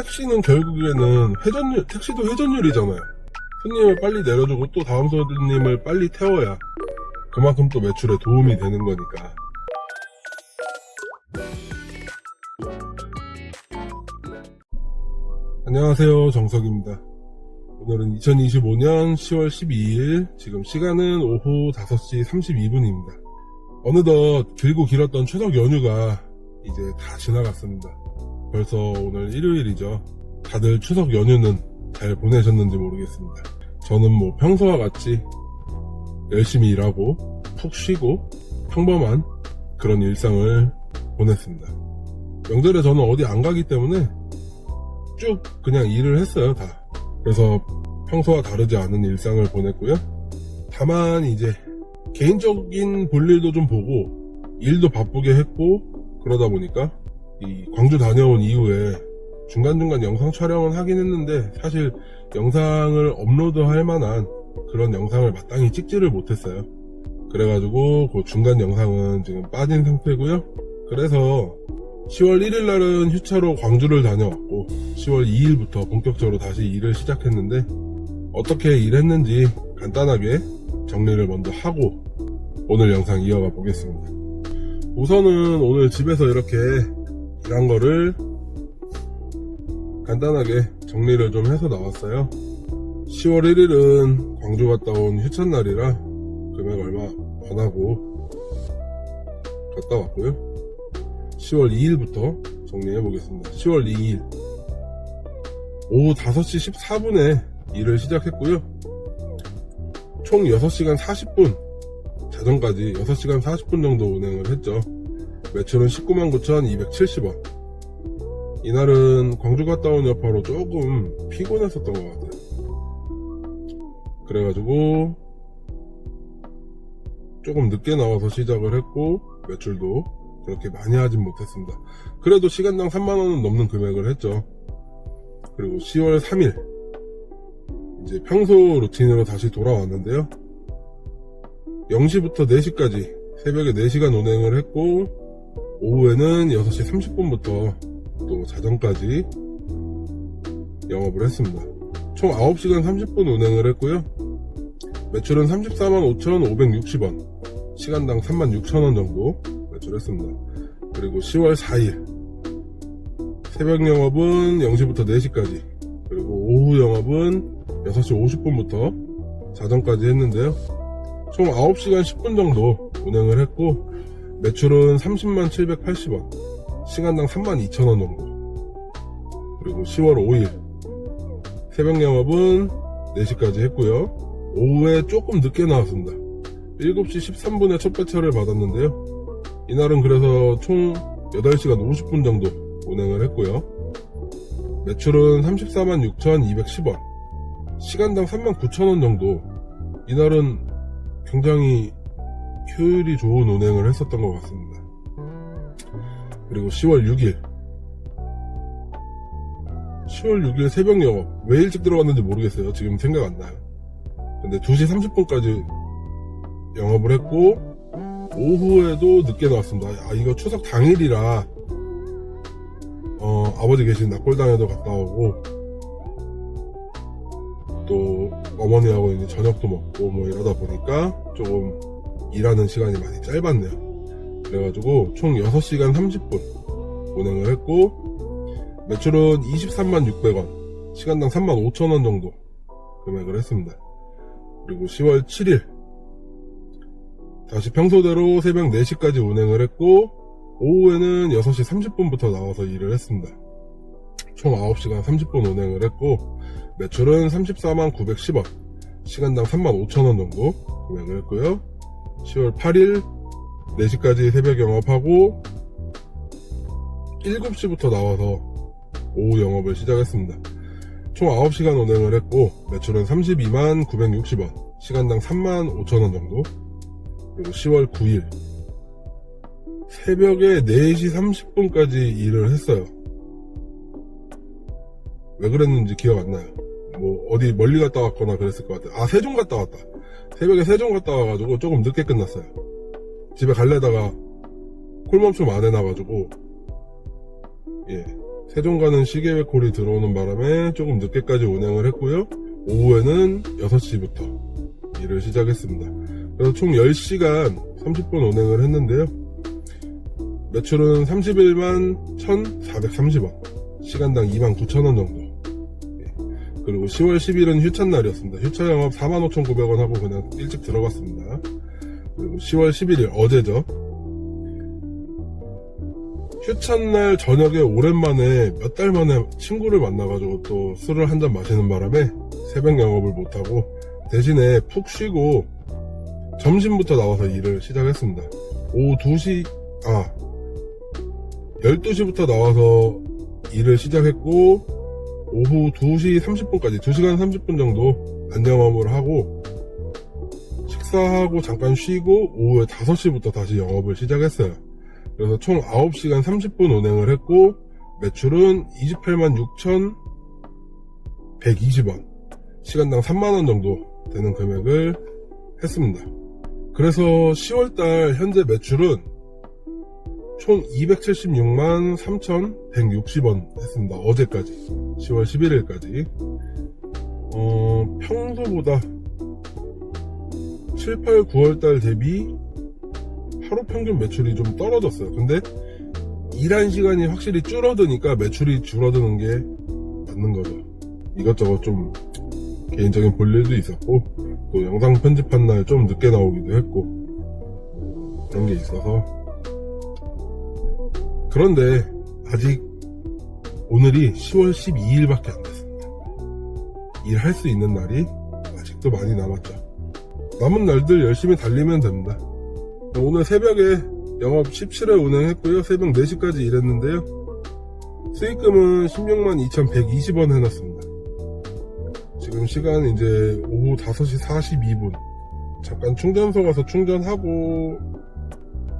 택시는 결국에는 회전율, 택시도 회전율이잖아요. 손님을 빨리 내려주고 또 다음 손님을 빨리 태워야 그만큼 또 매출에 도움이 되는 거니까. 안녕하세요. 정석입니다. 오늘은 2025년 10월 12일, 지금 시간은 오후 5시 32분입니다. 어느덧 길고 길었던 추석 연휴가 이제 다 지나갔습니다. 벌써 오늘 일요일이죠. 다들 추석 연휴는 잘 보내셨는지 모르겠습니다. 저는 뭐 평소와 같이 열심히 일하고 푹 쉬고 평범한 그런 일상을 보냈습니다. 명절에 저는 어디 안 가기 때문에 쭉 그냥 일을 했어요, 다. 그래서 평소와 다르지 않은 일상을 보냈고요. 다만 이제 개인적인 볼일도 좀 보고 일도 바쁘게 했고 그러다 보니까 이 광주 다녀온 이후에 중간중간 영상 촬영은 하긴 했는데 사실 영상을 업로드 할 만한 그런 영상을 마땅히 찍지를 못했어요. 그래가지고 그 중간 영상은 지금 빠진 상태고요. 그래서 10월 1일 날은 휴차로 광주를 다녀왔고 10월 2일부터 본격적으로 다시 일을 시작했는데 어떻게 일했는지 간단하게 정리를 먼저 하고 오늘 영상 이어가 보겠습니다. 우선은 오늘 집에서 이렇게 일한 거를 간단하게 정리를 좀 해서 나왔어요. 10월 1일은 광주 갔다 온 휴찬날이라 금액 얼마 안 하고 갔다 왔고요. 10월 2일부터 정리해 보겠습니다. 10월 2일 오후 5시 14분에 일을 시작했고요. 총 6시간 40분 자정까지 6시간 40분 정도 운행을 했죠. 매출은 199,270원. 이날은 광주 갔다 온 여파로 조금 피곤했었던 것 같아요. 그래가지고 조금 늦게 나와서 시작을 했고 매출도 그렇게 많이 하진 못했습니다. 그래도 시간당 3만원은 넘는 금액을 했죠. 그리고 10월 3일 이제 평소 루틴으로 다시 돌아왔는데요. 0시부터 4시까지 새벽에 4시간 운행을 했고 오후에는 6시 30분부터 또 자정까지 영업을 했습니다. 총 9시간 30분 운행을 했고요. 매출은 34만 5,560원, 시간당 3만 6천원 정도 매출했습니다. 그리고 10월 4일 새벽 영업은 0시부터 4시까지 그리고 오후 영업은 6시 50분부터 자정까지 했는데요. 총 9시간 10분 정도 운행을 했고 매출은 30만 780원 시간당 3만 2천원 정도 그리고 10월 5일 새벽 영업은 4시까지 했고요. 오후에 조금 늦게 나왔습니다. 7시 13분에 첫 배차를 받았는데요. 이날은 그래서 총 8시간 50분 정도 운행을 했고요. 매출은 34만 6,210원 시간당 3만 9천원 정도. 이날은 굉장히 효율이 좋은 운행을 했었던 것 같습니다. 그리고 10월 6일 10월 6일 새벽 영업 왜 일찍 들어갔는지 모르겠어요. 지금 생각 안 나요. 근데 2시 30분까지 영업을 했고 오후에도 늦게 나왔습니다. 아 이거 추석 당일이라 어, 아버지 계신 낙골당에도 갔다 오고 또 어머니하고 이제 저녁도 먹고 뭐 이러다 보니까 조금 일하는 시간이 많이 짧았네요. 그래가지고 총 6시간 30분 운행을 했고 매출은 23만 600원, 시간당 3만 5천원 정도 금액을 했습니다. 그리고 10월 7일 다시 평소대로 새벽 4시까지 운행을 했고 오후에는 6시 30분부터 나와서 일을 했습니다. 총 9시간 30분 운행을 했고 매출은 34만 910원, 시간당 3만 5천원 정도 금액을 했고요. 10월 8일 4시까지 새벽 영업하고 7시부터 나와서 오후 영업을 시작했습니다. 총 9시간 운행을 했고 매출은 32만 960원, 시간당 3만 5천원 정도 그리고 10월 9일 새벽에 4시 30분까지 일을 했어요. 왜 그랬는지 기억 안 나요. 뭐 어디 멀리 갔다 왔거나 그랬을 것 같아요. 아 세종 갔다 왔다. 새벽에 세종 갔다 와가지고 조금 늦게 끝났어요. 집에 갈래다가 콜 멈춤 안 해놔가지고 예 세종 가는 시계회 콜이 들어오는 바람에 조금 늦게까지 운행을 했고요. 오후에는 6시부터 일을 시작했습니다. 그래서 총 10시간 30분 운행을 했는데요. 매출은 31만 1,430원, 시간당 2만 9천원 정도. 예. 그리고 10월 10일은 휴찬날이었습니다. 휴차 영업 45,900원 하고 그냥 일찍 들어갔습니다. 그리고 10월 11일 어제죠. 휴찬날 저녁에 오랜만에 몇 달 만에 친구를 만나가지고 또 술을 한 잔 마시는 바람에 새벽 영업을 못하고 대신에 푹 쉬고 점심부터 나와서 일을 시작했습니다. 오후 2시, 아, 12시부터 나와서 일을 시작했고 오후 2시 30분까지 2시간 30분 정도 안영업을 하고 식사하고 잠깐 쉬고 오후에 5시부터 다시 영업을 시작했어요. 그래서 총 9시간 30분 운행을 했고 매출은 28만 6,120원 시간당 3만원 정도 되는 금액을 했습니다. 그래서 10월달 현재 매출은 총 276만 3,160원 했습니다. 어제까지 10월 11일까지 어, 평소보다 7, 8, 9월달 대비 하루 평균 매출이 좀 떨어졌어요. 근데 일한 시간이 확실히 줄어드니까 매출이 줄어드는 게 맞는 거죠. 이것저것 좀 개인적인 볼일도 있었고 또 영상 편집한 날 좀 늦게 나오기도 했고 그런 게 있어서 그런데 아직 오늘이 10월 12일밖에 안 됐습니다. 일할 수 있는 날이 아직도 많이 남았죠. 남은 날들 열심히 달리면 됩니다. 오늘 새벽에 영업 17회 운행했고요. 새벽 4시까지 일했는데요. 수익금은 16만 2,120원 해놨습니다. 지금 시간 이제 오후 5시 42분. 잠깐 충전소 가서 충전하고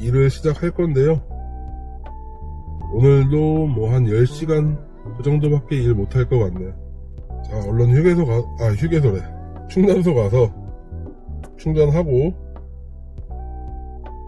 일을 시작할 건데요. 오늘도 뭐 한 10시간 그 정도밖에 일 못할 것 같네요. 자, 얼른 휴게소 가, 아, 휴게소래. 충전소 가서 충전하고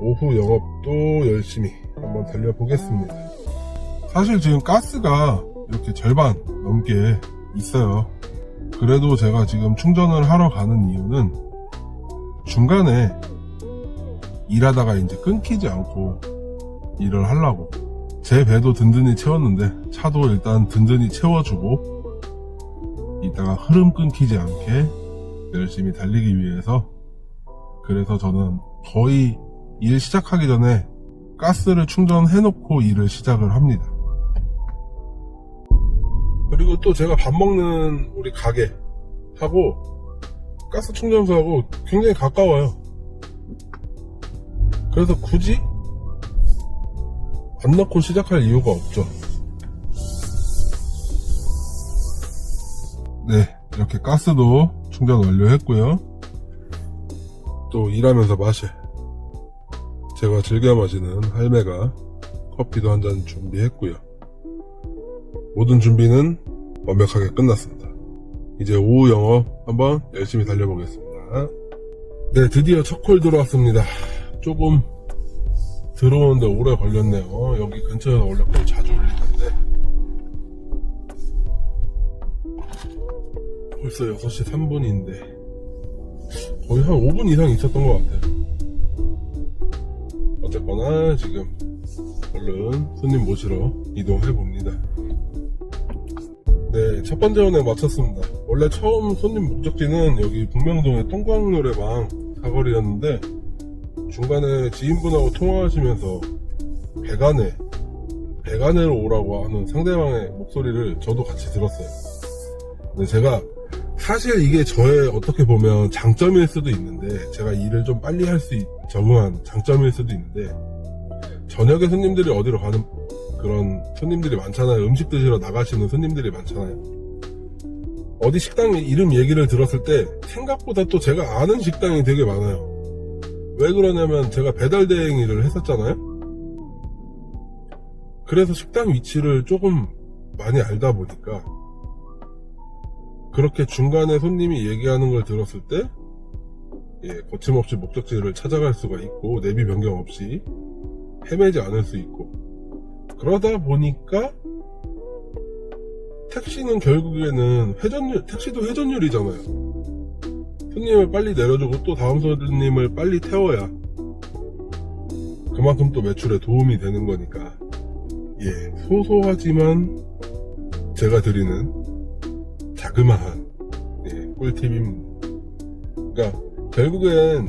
오후 영업도 열심히 한번 달려보겠습니다. 사실 지금 가스가 이렇게 절반 넘게 있어요. 그래도 제가 지금 충전을 하러 가는 이유는 중간에 일하다가 이제 끊기지 않고 일을 하려고. 제 배도 든든히 채웠는데 차도 일단 든든히 채워주고 이따가 흐름 끊기지 않게 열심히 달리기 위해서 그래서 저는 거의 일 시작하기 전에 가스를 충전해 놓고 일을 시작을 합니다. 그리고 또 제가 밥 먹는 우리 가게 하고 가스 충전소하고 굉장히 가까워요. 그래서 굳이 안 넣고 시작할 이유가 없죠. 네, 이렇게 가스도 충전 완료했고요. 또 일하면서 마실 제가 즐겨 마시는 할매가 커피도 한 잔 준비했고요. 모든 준비는 완벽하게 끝났습니다. 이제 오후 영업 한번 열심히 달려보겠습니다. 네, 드디어 첫콜 들어왔습니다. 조금 들어오는데 오래 걸렸네요. 여기 근처에 원래 콜 자주 올리는데 벌써 6시 3분인데 거의 한 5분 이상 있었던 것 같아요. 어쨌거나 지금 얼른 손님 모시러 이동해 봅니다. 네, 첫 번째 운행 마쳤습니다. 원래 처음 손님 목적지는 여기 북명동의 통광노래방 사거리였는데 중간에 지인분하고 통화하시면서 배간에 배간으로 오라고 하는 상대방의 목소리를 저도 같이 들었어요. 근데 제가 사실 이게 저의 어떻게 보면 장점일 수도 있는데 제가 일을 좀 빨리 할 수 적응한 장점일 수도 있는데 저녁에 손님들이 어디로 가는 그런 손님들이 많잖아요. 음식 드시러 나가시는 손님들이 많잖아요. 어디 식당 이름 얘기를 들었을 때 생각보다 또 제가 아는 식당이 되게 많아요 왜 그러냐면 제가 배달 대행 일을 했었잖아요 그래서 식당 위치를 조금 많이 알다 보니까 그렇게 중간에 손님이 얘기하는 걸 들었을 때 예, 거침없이 목적지를 찾아갈 수가 있고 내비 변경 없이 헤매지 않을 수 있고 그러다 보니까 택시는 결국에는 회전율, 택시도 회전율이잖아요. 손님을 빨리 내려주고 또 다음 손님을 빨리 태워야 그만큼 또 매출에 도움이 되는 거니까. 예, 소소하지만 제가 드리는 자그마한 예, 꿀팁입니다. 그러니까 결국엔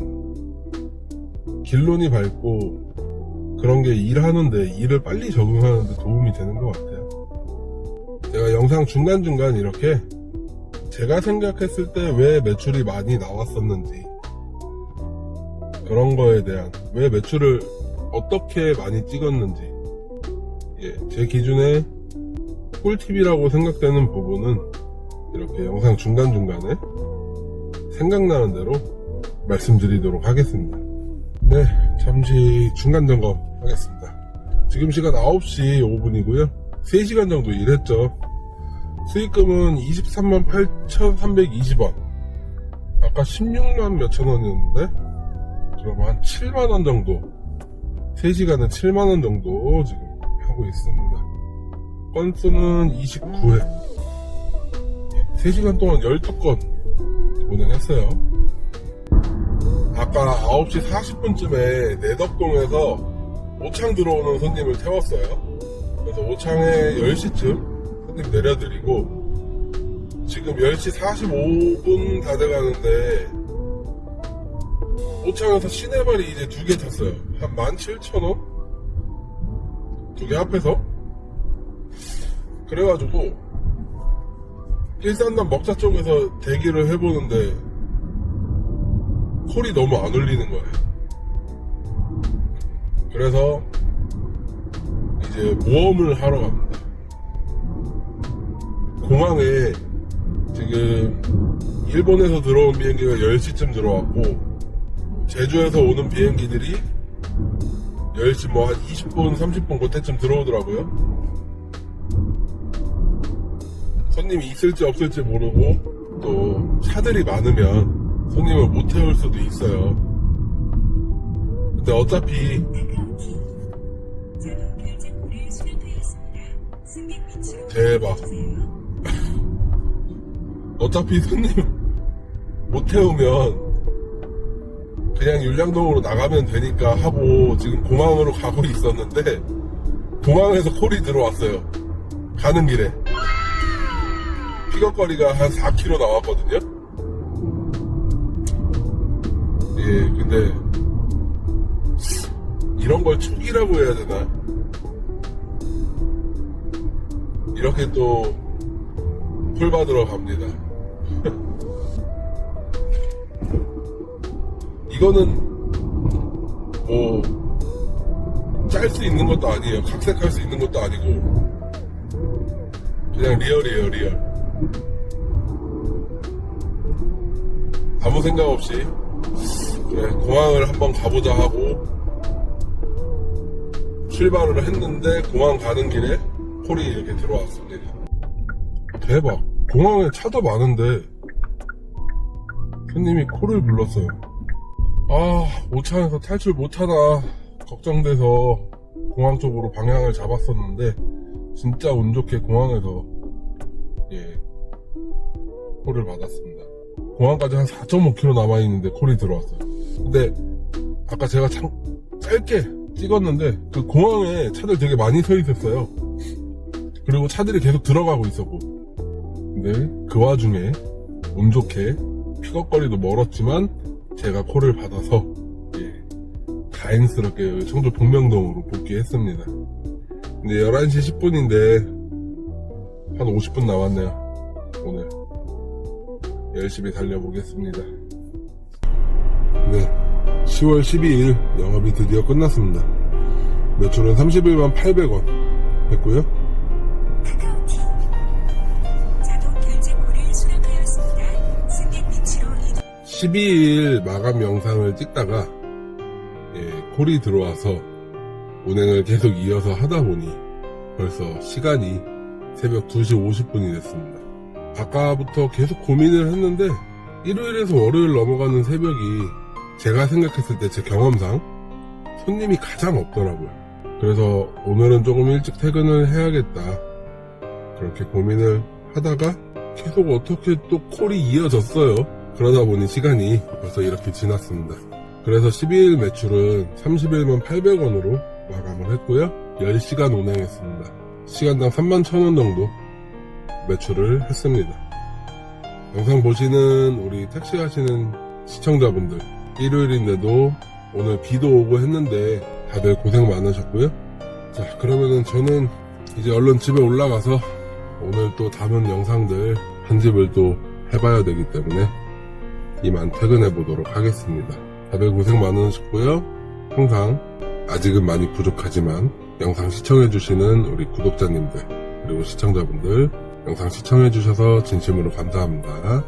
길론이 밝고 그런 게 일하는데 일을 빨리 적응하는데 도움이 되는 것 같아요. 제가 영상 중간중간 이렇게 제가 생각했을 때 왜 매출이 많이 나왔었는지 그런 거에 대한 왜 매출을 어떻게 많이 찍었는지 예, 제 기준에 꿀팁이라고 생각되는 부분은 이렇게 영상 중간중간에 생각나는 대로 말씀드리도록 하겠습니다. 네, 잠시 중간 점검 하겠습니다. 지금 시간 9시 5분이고요. 3시간 정도 일했죠. 수익금은 23만 8,320원. 아까 16만 몇천 원이었는데, 그럼 한 7만 원 정도. 3시간에 7만 원 정도 지금 하고 있습니다. 건수는 29회. 3시간 동안 12건 운행했어요. 아까 9시 40분쯤에 내덕동에서 오창 들어오는 손님을 태웠어요. 그래서 오창에 10시쯤 손님 내려드리고 지금 10시 45분 다 돼가는데 오창에서 시내발이 이제 두 개 탔어요. 한 17,000원? 두 개 합해서? 그래가지고 일산단 먹자 쪽에서 대기를 해보는데 콜이 너무 안 울리는 거예요. 그래서 이제 모험을 하러 갑니다. 공항에 지금 일본에서 들어온 비행기가 10시쯤 들어왔고 제주에서 오는 비행기들이 10시 뭐 한 20분, 30분 그때쯤 들어오더라고요. 손님이 있을지 없을지 모르고 또 차들이 많으면 손님을 못 태울 수도 있어요. 근데 어차피 대박. 어차피 손님 못 태우면 그냥 율량동으로 나가면 되니까 하고 지금 공항으로 가고 있었는데 공항에서 콜이 들어왔어요. 가는 길에. 픽업거리가 한 4km 나왔거든요. 예, 근데 이런 걸 축이라고 해야 되나? 이렇게 또 콜 받으러 갑니다. 이거는 뭐 짤 수 있는 것도 아니에요. 각색할 수 있는 것도 아니고 그냥 리얼이에요, 리얼. 아무 생각 없이 그래 공항을 한번 가보자 하고 출발을 했는데 공항 가는 길에 콜이 이렇게 들어왔습니다. 대박. 공항에 차도 많은데 손님이 콜을 불렀어요. 아, 오차에서 탈출 못하나 걱정돼서 공항 쪽으로 방향을 잡았었는데 진짜 운 좋게 공항에서 예 콜을 받았습니다. 공항까지 한 4.5km 남아 있는데 콜이 들어왔어요. 근데 아까 제가 참 짧게 찍었는데 그 공항에 차들 되게 많이 서 있었어요. 그리고 차들이 계속 들어가고 있었고 근데 그 와중에 운 좋게 픽업거리도 멀었지만 제가 콜을 받아서 예, 다행스럽게 청주 동명동으로 복귀했습니다. 근데 11시 10분인데 한 50분 남았네요. 오늘 열심히 달려보겠습니다. 네, 10월 12일 영업이 드디어 끝났습니다. 매출은 31만 800원 했고요. 12일 마감 영상을 찍다가 예, 콜이 들어와서 운행을 계속 이어서 하다 보니 벌써 시간이 새벽 2시 50분이 됐습니다. 아까부터 계속 고민을 했는데 일요일에서 월요일 넘어가는 새벽이 제가 생각했을 때 제 경험상 손님이 가장 없더라고요. 그래서 오늘은 조금 일찍 퇴근을 해야겠다. 그렇게 고민을 하다가 계속 어떻게 또 콜이 이어졌어요. 그러다 보니 시간이 벌써 이렇게 지났습니다. 그래서 12일 매출은 31만 800원으로 마감을 했고요. 10시간 운행했습니다. 시간당 3만 1000원 정도 매출을 했습니다. 영상 보시는 우리 택시 하시는 시청자분들 일요일인데도 오늘 비도 오고 했는데 다들 고생 많으셨고요. 자 그러면은 저는 이제 얼른 집에 올라가서 오늘 또 담은 영상들 편집을 또 해봐야 되기 때문에 이만 퇴근해 보도록 하겠습니다. 다들 고생 많으셨고요. 항상 아직은 많이 부족하지만 영상 시청해주시는 우리 구독자님들 그리고 시청자분들 영상 시청해주셔서 진심으로 감사합니다.